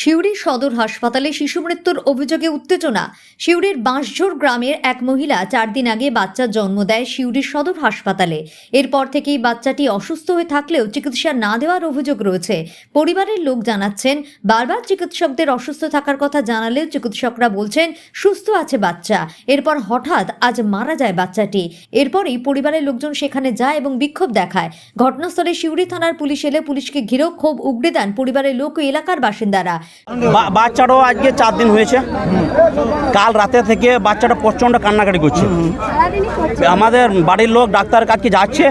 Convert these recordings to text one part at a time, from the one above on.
সিউড়ি সদর হাসপাতালে শিশু মৃত্যুর অভিযোগে উত্তেজনা। সিউড়ির বাঁশঝোর গ্রামের এক মহিলা চার দিন আগে বাচ্চার জন্ম দেয় সিউড়ির সদর হাসপাতালে। এরপর থেকেই বাচ্চাটি অসুস্থ হয়ে থাকলেও চিকিৎসা না দেওয়ার অভিযোগ রয়েছে। পরিবারের লোক জানাচ্ছেন, বারবার চিকিৎসকদের অসুস্থ থাকার কথা জানালেও চিকিৎসকরা বলছেন, সুস্থ আছে বাচ্চা। এরপর হঠাৎ আজ মারা যায় বাচ্চাটি। এরপরই পরিবারের লোকজন সেখানে যায় এবং বিক্ষোভ দেখায়। ঘটনাস্থলে সিউড়ি থানার পুলিশ এলে পুলিশকে ঘিরেও ক্ষোভ উগড়ে দেন পরিবারের লোক ও এলাকার বাসিন্দারা। বাচ্চাটাও আজকে চার দিন হয়েছে। কাল রাতে থেকে বাচ্চাটা প্রচণ্ড কান্নাকাটি করছে। আমাদের বাড়ির লোক ডাক্তার কাছে যাচ্ছে,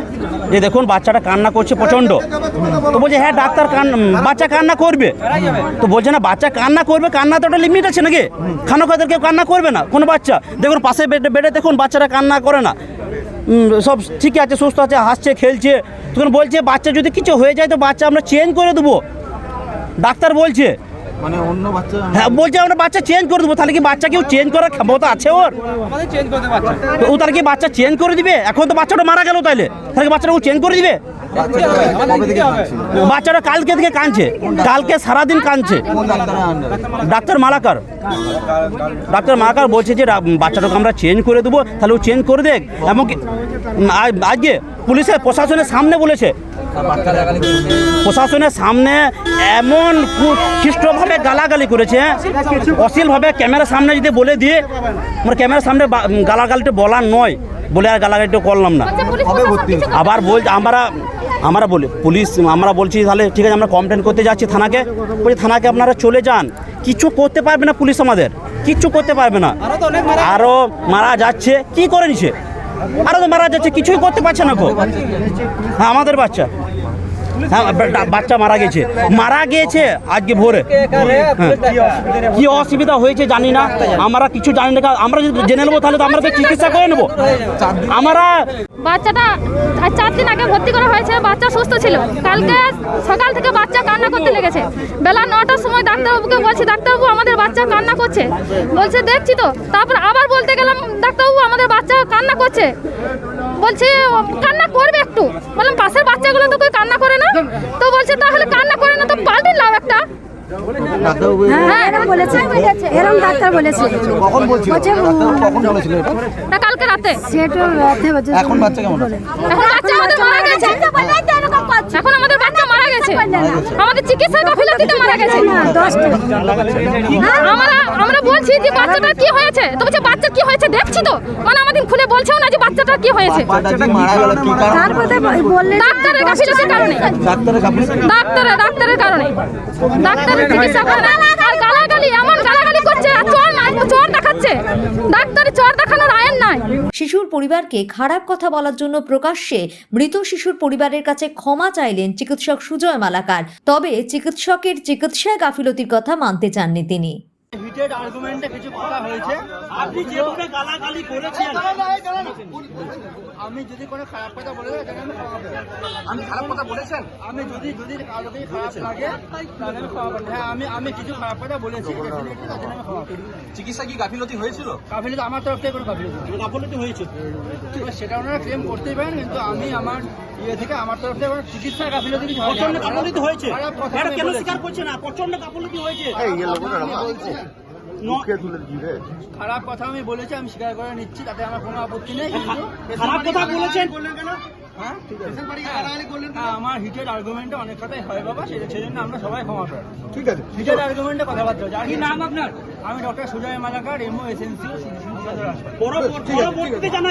যে দেখুন বাচ্চাটা কান্না করছে প্রচণ্ড। তো বলছে হ্যাঁ ডাক্তার কান, বাচ্চা কান্না করবে। তো বলছে, না, বাচ্চা কান্না করবে, কান্না তো একটা লিমিট আছে নাকি? খানো খাদের কেউ কান্না করবে না, কোনো বাচ্চা। দেখুন পাশে বেডে বেডে দেখুন বাচ্চারা কান্না করে না। সব ঠিক আছে, সুস্থ আছে, হাসছে, খেলছে। তখন বলছে, বাচ্চা যদি কিছু হয়ে যায়, তো বাচ্চা আমরা চেঞ্জ করে দেবো। ডাক্তার বলছে মানে অন্য বাচ্চা হ্যাঁ বলছে আমরা বাচ্চা চেঞ্জ করে দেবো তাহলে কি বাচ্চা কেউ চেঞ্জ করার ক্ষমতা আছে ওর? ও তাহলে কি বাচ্চা চেঞ্জ করে দিবে? এখন তো বাচ্চাটা মারা গেল তাহলে তাহলে কি বাচ্চাটা ও চেঞ্জ করে দিবে? বাচ্চাটা কালকে থেকে কাঁদছে। কালকে সারাদিন কাঁদছে। ডাক্তার মালাকার। ডাক্তার মালাকার বলছে যে বাচ্চাটাকে আমরা চেঞ্জ করে দেবো। তাহলে ও চেঞ্জ করে দেখ। এমনকি আজ- আজকে পুলিশের প্রশাসনের সামনে বলেছে। প্রশাসনের সামনে এমন খ্রিস্টভাবে গালাগালি করেছে অশ্লীলভাবে ক্যামেরার সামনে যদি বলে দিয়ে আমার ক্যামেরার সামনে বা- গালাগালিটা বলার নয়। বলে আর গালাগালিটা করলাম না। হয়েছে? আবার বল আমরা আমরা বলি পুলিশ আমরা বলছি তাহলে ঠিক আছে আমরা কমপ্লেন করতে যাচ্ছি থানাকে। বলছি থানাকে আপনারা চলে যান। কিছু করতে পারবে না পুলিশ আমাদের। কিচ্ছু করতে পারবে না। আরও মারা যাচ্ছে। কি করে নিছে? আরও তো মারা যাচ্ছে কিছুই করতে পারছে না গো হ্যাঁ আমাদের বাচ্চা। হ্যাঁ বাচ্চা মারা গেছে। মারা গিয়েছে আজকে ভোরে। হ্যাঁ। কি অসুবিধা হয়েছে জানি না। আমরা কিছু জানি না। আমরা যদি জেনে নেব তাহলে তো আমরা তো চিকিৎসা করে নেব। আমরা বাচ্চাটা চার দিন আগে ভর্তি করা হয়েছে, বাচ্চা সুস্থ ছিল। কালকে সকাল থেকে বাচ্চা কান্না করতে লেগেছে। বেলা নটার সময় ডাক্তারবাবুকে বলছি, ডাক্তারবাবু, আমাদের বাচ্চা কান্না করছে। বলছে, দেখছি তো। তারপর আবার বলতে গেলাম, ডাক্তারবাবু, আমাদের বাচ্চা কান্না করছে। বলছে কান্না করবে একটু। বললাম, পাশের বাচ্চাগুলো তো কেউ কান্না করে না? তো বলছে, তাহলে কান্না করে না তো পাল্টে লাও একটা ডাক্তারবাবু হ্যাঁ এরকম বলেছে এরকম ডাক্তার বলেছে। কখন বলছিল? কখন বলেছিল? এটা কালকে রাতে। সেটা রাতে বলছে এখন বাচ্চা কেমন আছে? এখন বাচ্চা আমাদের মারা গেছে। এখন আমাদের বাচ্চা মারা গেছে। আমাদের চিকিৎসা গাফিলতিতে মারা গেছে। আমরা আমরা বলছি যে বাচ্চাটার কি হয়েছে? তো বলছে বাচ্চার কি হয়েছে? দেখছি তো। মানে আমাদের খুলে বলছেও না যে কি হয়েছে। বাচ্চাটা কি মারা গেল কি কারণ? তারপরে বললে ডাক্তারের গাফিলতির কারণে? ডাক্তারের ডাক্তারের ডাক্তারের ডাক্তারের চিকিৎসা করে। না আর গালাগালি এমন গালাগালি করছে আর চোর মার চোর দেখাচ্ছে। ডাক্তারের চোর দেখানোর আইন নাই। শিশুর পরিবারকে খারাপ কথা বলার জন্য প্রকাশ্যে মৃত শিশুর পরিবারের কাছে ক্ষমা চাইলেন চিকিৎসক সুজয় মালাকার। তবে চিকিৎসকের চিকিৎসায় গাফিলতির কথা মানতে চাননি তিনি। আর্গুমেন্টে কিছু কথা হয়েছে। আপনি যেভাবে গালাগালি করেছেন। আমি যদি কোনো খারাপ কথা বলে আমি খারাপ কথা বলেছেন? আমি যদি যদি কাউকে খারাপ লাগে তাহলে আমি ক্ষমা হ্যাঁ আমি আমি কিছু খারাপ কথা বলেছি চিকিৎসা কি গাফিলতি হয়েছিল? গাফিলতি আমার তরফ থেকে কোনো গাফিলতি হয়েছে? সেটা ওনারা ক্লেম করতেই পারেন কিন্তু আমি আমার ইয়ে থেকে আমার তরফ থেকে চিকিৎসা গাফিলতি কিছু প্রচণ্ড গাফলতি হয়েছে। খারাপ কথা এটা কেন স্বীকার করছে না? প্রচণ্ড গাফলতি হয়েছে। খারাপ কথা আমি বলেছি আমি স্বীকার করে নিচ্ছি তাতে আমার কোনো আপত্তি নেই খারাপ কথা বলেছেন হ্যাঁ ঠিক আছে। হ্যাঁ, আমার হিটেড আর্গুমেন্টে অনেক কথাই হয় বাবা সেজন্য আমরা সবাই ক্ষমা করি ঠিক আছে হিটেড আর্গুমেন্টে কথাবার্তা হচ্ছে কি নাম আপনার আমি doctor Sujoy Malakar MO SNC পরবর্তীতে যেন